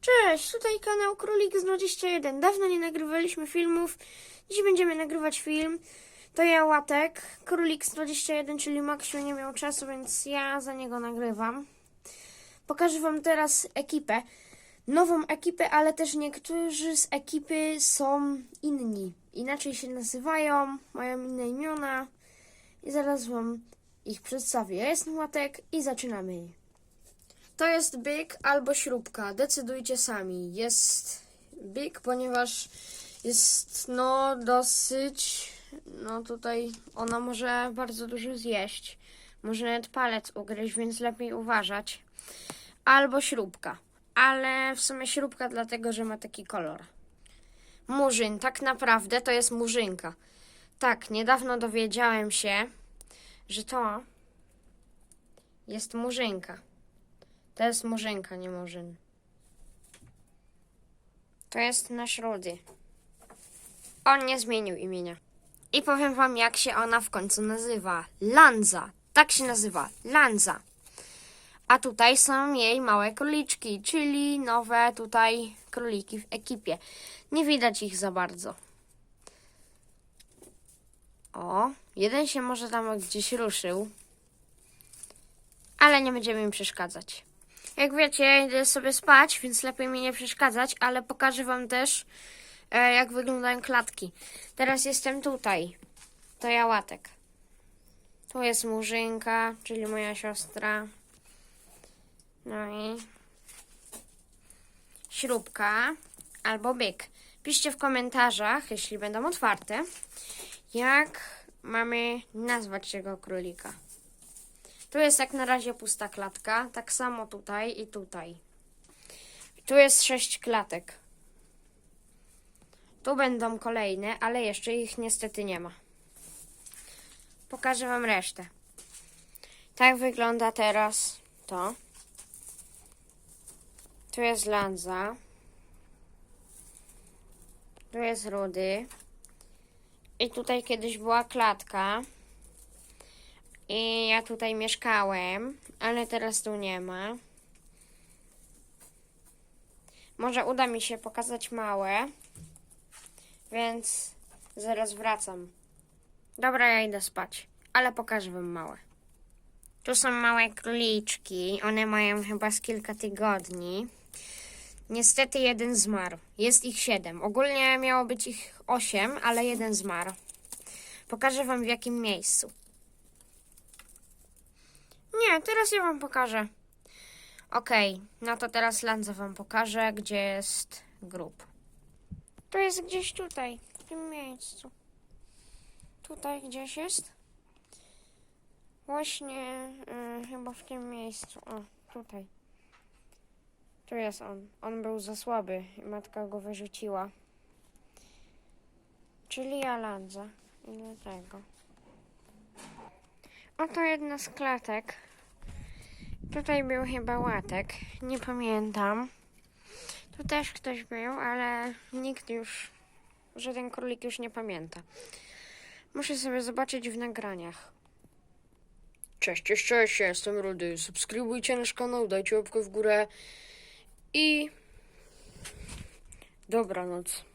Cześć, tutaj kanał Królik z 21. Dawno nie nagrywaliśmy filmów. Dziś będziemy nagrywać film. To ja Łatek, Królik z 21, czyli Maksiu nie miał czasu, więc ja za niego nagrywam. Pokażę wam teraz ekipę. Nową ekipę, ale też niektórzy z ekipy są inni. Inaczej się nazywają, mają inne imiona. I zaraz wam ich przedstawię. Ja jestem Łatek i zaczynamy. To jest byk albo śrubka. Decydujcie sami. Jest byk, ponieważ jest no dosyć. No tutaj ona może bardzo dużo zjeść. Może nawet palec ugryźć, więc lepiej uważać. Albo śrubka. Ale w sumie śrubka dlatego, że ma taki kolor. Murzyn, tak naprawdę to jest murzynka. Tak, niedawno dowiedziałem się, że to jest murzynka. To jest murzynka, nie murzyn. To jest nasz Rudy. On nie zmienił imienia. I powiem wam, jak się ona w końcu nazywa. Lanza. Tak się nazywa. Lanza. A tutaj są jej małe króliczki, czyli nowe tutaj króliki w ekipie. Nie widać ich za bardzo. O, jeden się może tam gdzieś ruszył. Ale nie będziemy im przeszkadzać. Jak wiecie, ja idę sobie spać, więc lepiej mi nie przeszkadzać, ale pokażę wam też, e, jak wyglądają klatki. Teraz jestem tutaj. To ja łatek. Tu jest murzynka, czyli moja siostra. No i śrubka albo byk. Piszcie w komentarzach, jeśli będą otwarte, jak mamy nazwać tego królika. Tu jest jak na razie pusta klatka. Tak samo tutaj i tutaj. Tu jest sześć klatek. Tu będą kolejne, ale jeszcze ich niestety nie ma. Pokażę Wam resztę. Tak wygląda teraz to. Tu jest Lanza. Tu jest Rudy. I tutaj kiedyś była klatka. I ja tutaj mieszkałem, ale teraz tu nie ma. Może uda mi się pokazać małe, więc zaraz wracam. Dobra, ja idę spać, ale pokażę wam małe. Tu są małe króliczki, one mają chyba z kilka tygodni. Niestety jeden zmarł. Jest ich siedem. Ogólnie miało być ich osiem, ale jeden zmarł. Pokażę wam w jakim miejscu. Nie, teraz ja wam pokażę. Okej, no to teraz Lanza wam pokażę, gdzie jest grób. To jest gdzieś tutaj, w tym miejscu. Tutaj gdzieś jest. Właśnie y, chyba w tym miejscu. O, tutaj. Tu jest on. On był za słaby i matka go wyrzuciła. Czyli ja Lanza. I dlatego. Oto jedna z klatek. Tutaj był chyba łatek. Nie pamiętam. Tu też ktoś był, ale nikt już, żaden królik już nie pamięta. Muszę sobie zobaczyć w nagraniach. Cześć, cześć, cześć, jestem Rudy. Subskrybujcie nasz kanał, dajcie łapkę w górę i dobranoc.